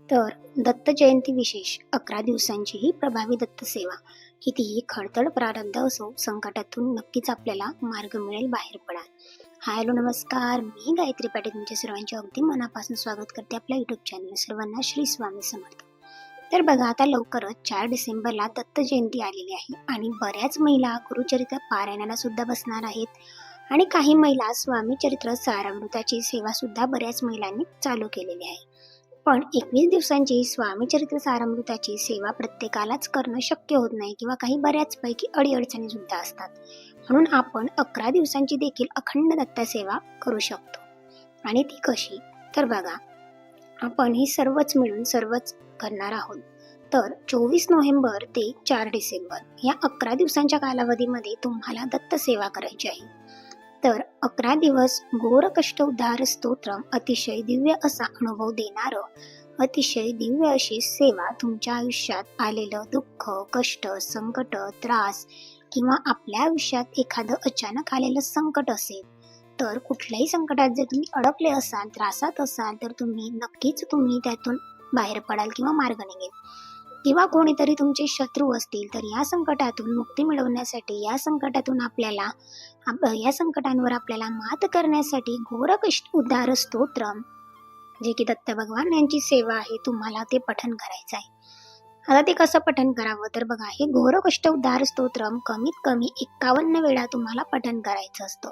तर दत्त जयंती विशेष अकरा दिवसांची ही प्रभावी दत्त सेवा. कितीही खडतड प्रारब्ध असो संकटातून नक्कीच आपल्याला मार्ग मिळेल बाहेर पडा हाय हॅलो नमस्कार. मी गायत्री पाटील. तुमच्या सर्वांचे अगदी मनापासून स्वागत करते आपल्या युट्यूब चॅनल सर्वांना श्री स्वामी समर्थ. तर बघा आता लवकरच चार डिसेंबरला दत्त जयंती आलेली आहे आणि बऱ्याच महिला गुरुचरित्र पारायणाला सुद्धा बसणार आहेत. आणि काही महिला स्वामी चरित्र सारामृताची सेवा सुद्धा बऱ्याच महिलांनी चालू केलेली आहे. पण एकवीस दिवसांची स्वामी चरित्र सारामृताची सेवा प्रत्येकालाच करणं शक्य होत नाही किंवा काही बऱ्याचपैकी अडीअडचणी सुद्धा असतात. म्हणून आपण अकरा दिवसांची देखील अखंड दत्तसेवा करू शकतो. आणि ती कशी? तर बघा आपण ही सर्वच मिळून सर्वच करणार आहोत. तर चोवीस नोव्हेंबर ते चार डिसेंबर या अकरा दिवसांच्या कालावधीमध्ये तुम्हाला दत्त सेवा करायची आहे. तर अकरा दिवस घोर कष्ट उद्धार स्तोत्र अतिशय दिव्य असा अनुभव देणारं अतिशय दिव्य अशी सेवा तुमच्या आयुष्यात आलेलं दुःख कष्ट संकट त्रास किंवा आपल्या आयुष्यात एखादं अचानक आलेलं संकट असेल तर कुठल्याही संकटात जर तुम्ही अडकले असाल त्रासात असाल तर तुम्ही नक्कीच तुम्ही त्यातून बाहेर पडाल किंवा मार्ग निघेल. किंवा कोणीतरी तुमचे शत्रू असतील तर या संकटातून मुक्ती मिळवण्यासाठी या संकटातून आपल्याला या संकटांवर आपल्याला मात करण्यासाठी घोर उद्धार स्तोत्रम जे की दत्त भगवान यांची सेवा आहे तुम्हाला ते पठन करायचं आहे आता ते कसं पठन करावं? तर बघा हे घोरकष्ट उद्धार स्तोत्रम कमीत कमी एक्कावन्न वेळा तुम्हाला पठन करायचं असतं.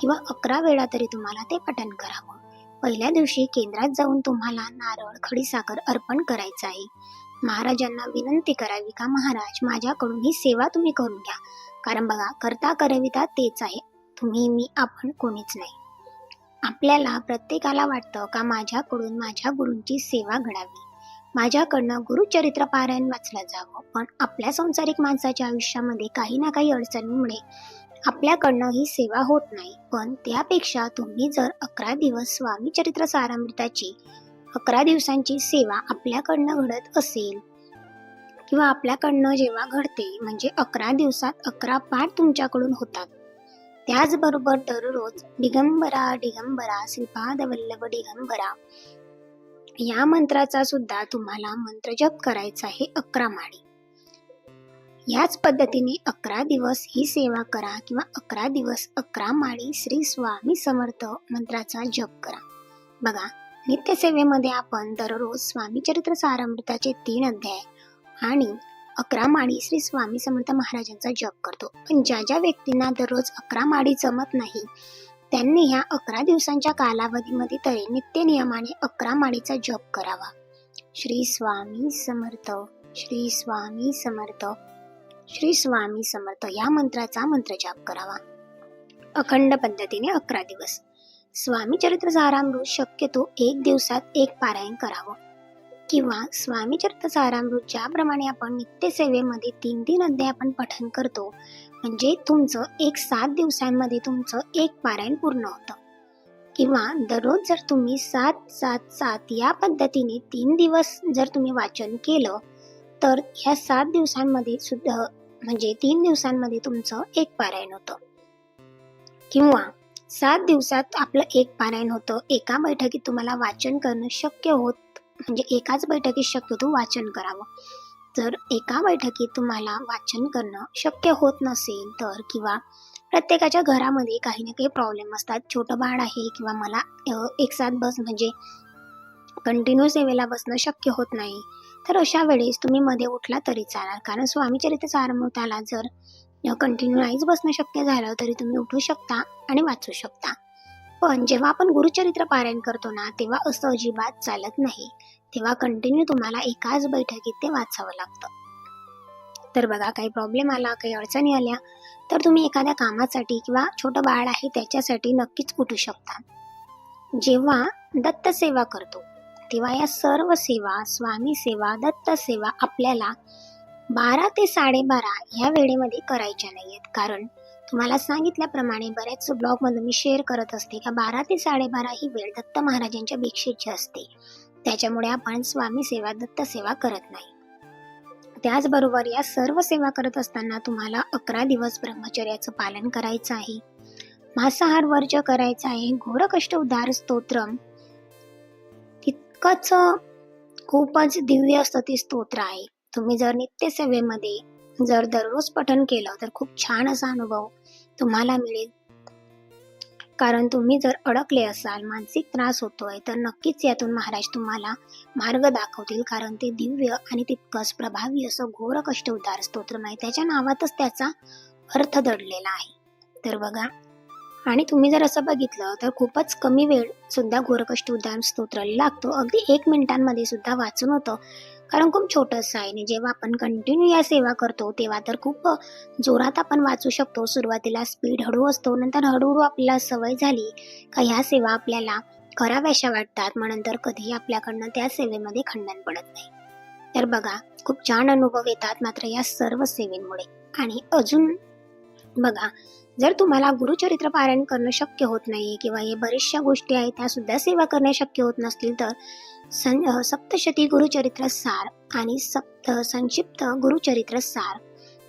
किंवा अकरा वेळा तरी तुम्हाला ते पठन करावं. पहिल्या दिवशी केंद्रात जाऊन तुम्हाला नारळ खडीसाखर अर्पण करायचं आहे. महाराजांना विनंती करावी का महाराज? माझ्याकडून ही सेवा तुम्ही करून घ्या. कारण बघा करता करविता तेच आहे. तुम्ही मी आपण कोणीच नाही. आपल्याला प्रत्येकाला वाटतं का माझ्याकडून माझ्या गुरूंची सेवा घडावी? माझ्याकडनं गुरुचरित्र पारायण वाचलं जावं. पण आपल्या संसारिक माणसाच्या आयुष्यामध्ये काही ना काही अडचणीमुळे आपल्याकडनं ही सेवा होत नाही. पण त्यापेक्षा तुम्ही जर अकरा दिवस स्वामी चरित्र सारामृताची अकरा दिवसांची सेवा आपल्याकडनं घडत असेल किंवा आपल्याकडनं जेव्हा घडते म्हणजे अकरा दिवसात अकरा पाठ तुमच्याकडून होतात. त्याचबरोबर दररोज दिगंबरा दिगंबरा श्रीपाद वल्लभ दिगंबरा या मंत्राचा सुद्धा तुम्हाला मंत्रजप करायचा आहे अकरा माळी. याच पद्धतीने अकरा दिवस ही सेवा करा किंवा अकरा दिवस अकरा माळी श्री स्वामी समर्थ मंत्राचा जप करा. बघा नित्यसेवेमध्ये आपण दररोज स्वामी चरित्र सारामृताचे तीन अध्याय आणि अकरा माळी श्री स्वामी समर्थ महाराजांचा जप करतो. पण ज्या ज्या व्यक्तींना दररोज अकरा माळी जमत नाही त्यांनी ह्या अकरा दिवसांच्या कालावधीमध्ये तरी नित्य नियमाने अकरा माळीचा जप करावा. श्री स्वामी समर्थ श्री स्वामी समर्थ श्री स्वामी समर्थ या मंत्राचा मंत्रजाप करावा. अखंड पद्धतीने अकरा दिवस. स्वामी चरित्र सारामृत शक्यतो एक दिवसात एक पारायण करावं. किंवा स्वामी चरित्र सारामृत ज्याप्रमाणे आपण नित्यसेवेमध्ये तीन तीन अध्याय आपण पठन करतो म्हणजे तुमचं एक सात दिवसांमध्ये तुमचं एक पारायण पूर्ण होतं. किंवा दररोज जर तुम्ही सात सात सात या पद्धतीने तीन दिवस जर तुम्ही वाचन केलं तर ह्या सात दिवसांमध्ये सुद्धा म्हणजे तीन दिवसांमध्ये तुमचं एक पारायण होतं. किंवा सात दिवसात आपलं एक पारायण होतं. एका बैठकीत तुम्हाला वाचन करणं शक्य होत म्हणजे एकाच बैठकीत शक्यतो वाचन करावं. जर एका बैठकीत तुम्हाला वाचन करणं शक्य होत नसेल तर किंवा प्रत्येकाच्या घरामध्ये काही ना काही प्रॉब्लेम असतात. छोटं बाळ आहे किंवा मला एक साथ बस म्हणजे कंटिन्यू सेवेला बसणं शक्य होत नाही तर अशा वेळेस तुम्ही मध्ये उठला तरी चालेल. कारण स्वामीचरित्र सारमृताला जर कंटिन्यू नाहीच बसणं शक्य झालं तरी तुम्ही उठू शकता आणि वाचू शकता. पण जेव्हा आपण गुरुचरित्र पारायण करतो ना तेव्हा असं अजिबात चालत नाही. तेव्हा कंटिन्यू तुम्हाला एकाच बैठकीत ते वाचावं लागतं. तर बघा काही प्रॉब्लेम आला काही अडचणी आल्या तर तुम्ही एखाद्या कामासाठी किंवा छोटं बाळ आहे त्याच्यासाठी नक्कीच उठू शकता. जेव्हा दत्त सेवा करतो तेव्हा या सर्व सेवा स्वामी सेवा दत्त सेवा आपल्याला बारा ते साडेबारा या वेळेमध्ये करायच्या नाही आहेत कारण तुम्हाला सांगितल्याप्रमाणे बऱ्याच ब्लॉगमधून मी शेअर करत असते का बारा ते साडेबारा ही वेळ दत्त महाराजांच्या भिक्षेची असते. त्याच्यामुळे आपण स्वामी सेवा दत्त सेवा करत नाही. त्याचबरोबर या सर्व सेवा करत असताना तुम्हाला अकरा दिवस ब्रह्मचर्याचं पालन करायचं आहे. मांसाहार वर्ज करायचा आहे. घोरकष्ट उद्धार स्तोत्रम. तितकंच खूपच दिव्य असतं ते स्तोत्र आहे. तुम्ही जर नित्यसेवेमध्ये जर दररोज पठन केलं तर खूप छान असा अनुभव तुम्हाला मिळेल. कारण तुम्ही जर अडकले असाल मानसिक त्रास होतोय तर नक्कीच यातून महाराज तुम्हाला मार्ग दाखवतील. कारण ते दिव्य आणि तितकंच प्रभावी असं घोर कष्ट उद्धार स्तोत्र आहे त्याच्या नावातच त्याचा अर्थ दडलेला आहे. तर बघा आणि तुम्ही जर असं बघितलं तर खूपच कमी वेळ सुद्धा घोरकष्ट उद्धार स्तोत्र लागतो. अगदी एक मिनिटांमध्ये सुद्धा वाचून होतं. कारण खूप छोटंसं आहे आणि जेव्हा आपण कंटिन्यू या सेवा करतो तेव्हा तर खूप जोरात आपण वाचू शकतो. सुरुवातीला स्पीड हळू असतो नंतर हळूहळू आपल्याला सवय झाली का ह्या सेवा आपल्याला कराव्याशा वाटतात मग नंतर कधीही आपल्याकडनं त्या सेवेमध्ये खंडन पडत नाही. तर बघा खूप छान अनुभव येतात मात्र या सर्व सेवेमुळे. आणि अजून बघा जर तुम्हाला गुरुचरित्र पारायण करणं शक्य होत नाही किंवा हे बऱ्याचशा गोष्टी आहेत त्या सुद्धा सेवा करणे शक्य होत नसतील तर सं सप्तशती गुरुचरित्र सार आणि सप्त संक्षिप्त गुरुचरित्र सार.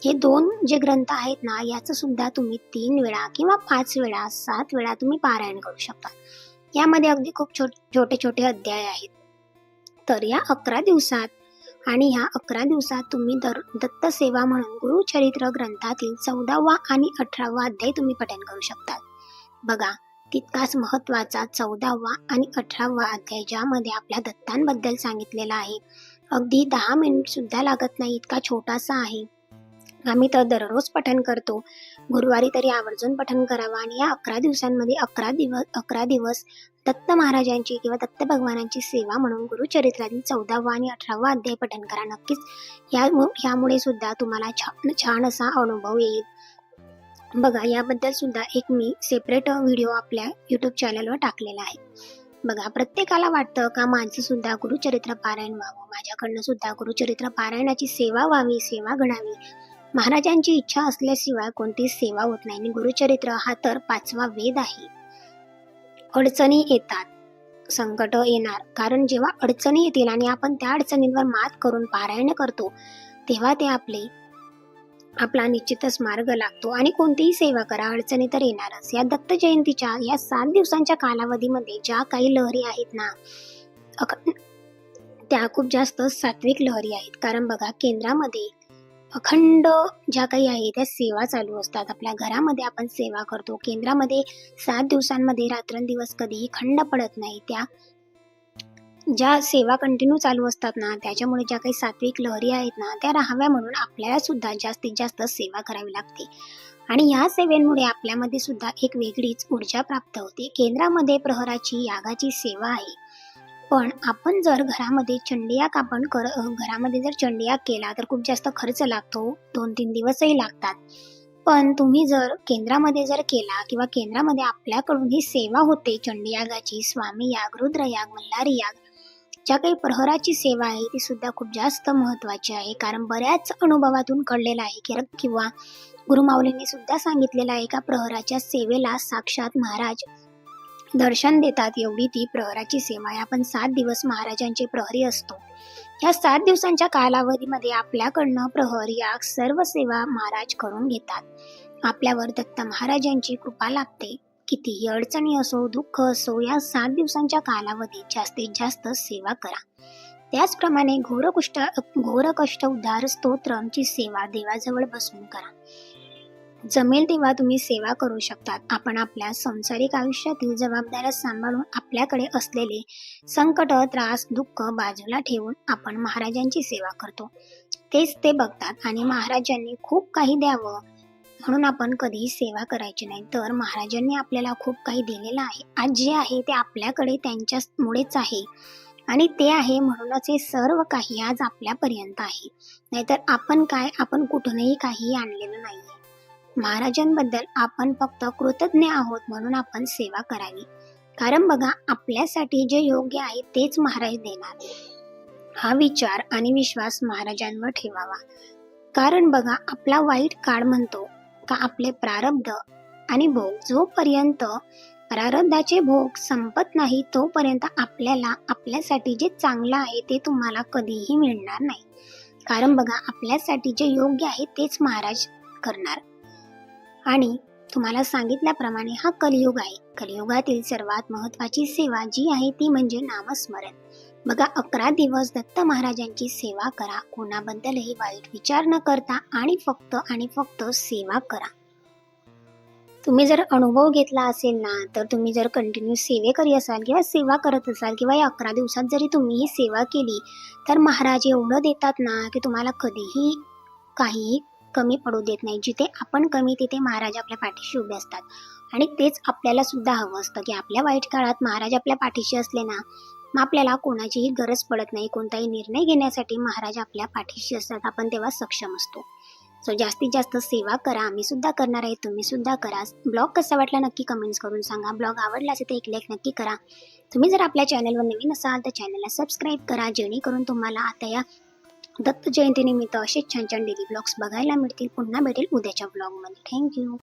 हे दोन जे ग्रंथ आहेत ना याचं सुद्धा तुम्ही तीन वेळा किंवा पाच वेळा सात वेळा तुम्ही पारायण करू शकता. यामध्ये अगदी खूप छो छोटे छोटे अध्याय आहेत. तर या अकरा दिवसात आणि ह्या अकरा दिवसात तुम्ही दर दत्त सेवा म्हणून गुरुचरित्र ग्रंथातील चौदावा आणि अठरावा अध्याय तुम्ही पठण करू शकता. बघा तितकाच महत्त्वाचा चौदावा आणि अठरावा अध्याय ज्यामध्ये आपल्या दत्तांबद्दल सांगितलेला आहे. अगदी दहा मिनिट सुद्धा लागत नाही इतका छोटासा आहे. आम्ही तर दररोज पठण करतो. गुरुवारी तरी आवर्जून पठण करावं आणि या अकरा दिवसांमध्ये अकरा दिवस अकरा दिवस दत्त महाराजांची किंवा दत्त भगवानांची सेवा म्हणून गुरुचरित्रातील चौदावा आणि अठरावा अध्याय पठण करा. नक्कीच या यामुळे सुद्धा तुम्हाला छान छान असा अनुभव येईल. बघा याबद्दल सुद्धा एक मी सेपरेट व्हिडिओ आपल्या यूट्यूब चॅनलवर टाकलेला आहे. बघा प्रत्येकाला वाटतं का माझं सुद्धा गुरुचरित्र पारायण व्हावं? माझ्याकडनं सुद्धा गुरुचरित्र पारायणाची सेवा व्हावी सेवा घडावी. महाराजांची इच्छा असल्याशिवाय कोणतीच सेवा होत नाही आणि गुरुचरित्र हा तर पाचवा वेद आहे. अडचणी येतात संकट येणार. कारण जेव्हा अडचणी येतील आणि आपण त्या अडचणींवर मात करून पारायण करतो तेव्हा ते आपले आपला निश्चितच मार्ग लागतो आणि कोणतीही सेवा करा अडचणी तर येणारच. या दत्त जयंतीच्या या सात दिवसांच्या कालावधीमध्ये ज्या काही लहरी आहेत ना त्या खूप जास्त सात्विक लहरी आहेत. कारण बघा केंद्रामध्ये अखंड ज्या काही आहे त्या सेवा चालू असतात. आपल्या घरामध्ये आपण सेवा करतो. केंद्रामध्ये सात दिवसांमध्ये रात्रंदिवस कधीही खंड पडत नाही. त्या ज्या सेवा कंटिन्यू चालू असतात ना त्याच्यामुळे ज्या काही सात्विक लहरी आहेत ना त्या राहाव्या म्हणून आपल्याला सुद्धा जास्तीत जास्त सेवा करावी लागते. आणि ह्या सेवेमुळे आपल्यामध्ये सुद्धा एक वेगळीच ऊर्जा प्राप्त होते. केंद्रामध्ये प्रहराची यागाची सेवा आहे. पण आपण जर घरामध्ये चंडियाक आपण कर घरामध्ये जर चंडियाक केला तर खूप जास्त खर्च लागतो. दोन तीन दिवसही लागतात. पण तुम्ही जर केंद्रामध्ये जर केला किंवा केंद्रामध्ये आपल्याकडून ही सेवा होते चंडियागाची स्वामी याग रुद्र याग मल्हारी याग ज्या काही प्रहराची सेवा आहे ती सुद्धा खूप जास्त महत्वाची आहे. कारण बऱ्याच अनुभवातून कळलेलं आहे की किंवा गुरुमाऊलींनी सुद्धा सांगितलेलं आहे का प्रहराच्या सेवेला साक्षात महाराज दर्शन देतात. एवढी ती प्रहराची सेवा आहे. आपण सात दिवस महाराजांचे प्रहरी असतो. या सात दिवसांच्या कालावधीमध्ये आपल्याकडनं प्रहर या सर्व सेवा महाराज करून घेतात. आपल्यावर दत्त महाराजांची कृपा लागते. कितीही अडचणी असो दुःख असो या सात दिवसांच्या कालावधीत जास्तीत जास्त सेवा करा. त्याचप्रमाणे घोरकुष्ट घोरकष्ट उद्धार स्तोत्रमची सेवा देवाजवळ बसून करा. जमेल तेव्हा तुम्ही सेवा करू शकतात. आपण आपल्या संसारिक आयुष्यातील जबाबदाऱ्या सांभाळून आपल्याकडे असलेले संकट त्रास दुःख बाजूला ठेवून आपण महाराजांची सेवा करतो. तेच ते बघतात आणि महाराजांनी खूप काही द्यावं. म्हणून आपण कधीही सेवा करायची नाही. तर महाराजांनी आपल्याला खूप काही दिलेलं आहे. आज जे आहे ते आपल्याकडे त्यांच्यामुळेच आहे. आणि ते आहे म्हणूनच हे सर्व काही आज आपल्यापर्यंत आहे. नाहीतर आपण काय आपण कुठूनही काही आणलेलं नाहीये. महाराजांबद्दल आपण फक्त कृतज्ञ आहोत म्हणून आपण सेवा करावी. कारण बघा आपल्यासाठी जे योग्य आहे तेच महाराज देणार. हा विचार आणि विश्वास महाराजांवर ठेवावा. कारण बघा आपला वाईट काळ म्हणतो का आपले प्रारब्ध आणि भोग जोपर्यंत प्रारब्धाचे भोग संपत नाही तोपर्यंत आपल्याला आपल्यासाठी जे चांगलं आहे ते तुम्हाला कधीही मिळणार नाही. कारण बघा आपल्यासाठी जे योग्य आहे तेच महाराज करणार. आणि तुम्हाला सांगितल्याप्रमाणे हा कलियुग आहे. कलियुगातील सर्वात महत्वाची सेवा जी आहे ती म्हणजे नामस्मरण. बघा अकरा दिवस दत्त महाराजांची सेवा करा. कोणाबद्दलही वाईट विचार न करता आणि फक्त आणि फक्त सेवा करा. तुम्ही जर अनुभव घेतला असेल ना तर तुम्ही जर कंटिन्यू सेवेकरी असाल किंवा सेवा करत असाल किंवा या अकरा दिवसात जरी तुम्ही ही सेवा केली तर महाराज एवढं देतात ना की तुम्हाला कधीही काहीही कमी पडू देत नाही. जिथे आपण कमी तिथे महाराज आपल्या पाठीशी उभे असतात. आणि तेच आपल्याला सुद्धा हवं असतं की आपल्या वाईट काळात महाराज आपल्या पाठीशी असले ना मग आपल्याला कोणाचीही गरज पडत नाही कोणताही निर्णय घेण्यासाठी महाराज आपल्या पाठीशी असतात. आपण तेव्हा सक्षम असतो. सो जास्तीत जास्त सेवा करा. आम्ही सुद्धा करणार आहे. तुम्ही सुद्धा करा. ब्लॉग कसा वाटला नक्की कमेंट्स करून सांगा. ब्लॉग आवडला असेल तर एक लाईक नक्की करा. तुम्ही जर आपल्या चॅनलवर नवीन असाल तर चॅनलला सबस्क्राईब करा. जेणेकरून तुम्हाला आता या दत्त जयंतीनिमित्त असेच छान छान डेली ब्लॉग्स बघायला मिळतील. पुन्हा भेटेल उद्याच्या ब्लॉगमध्ये थँक्यू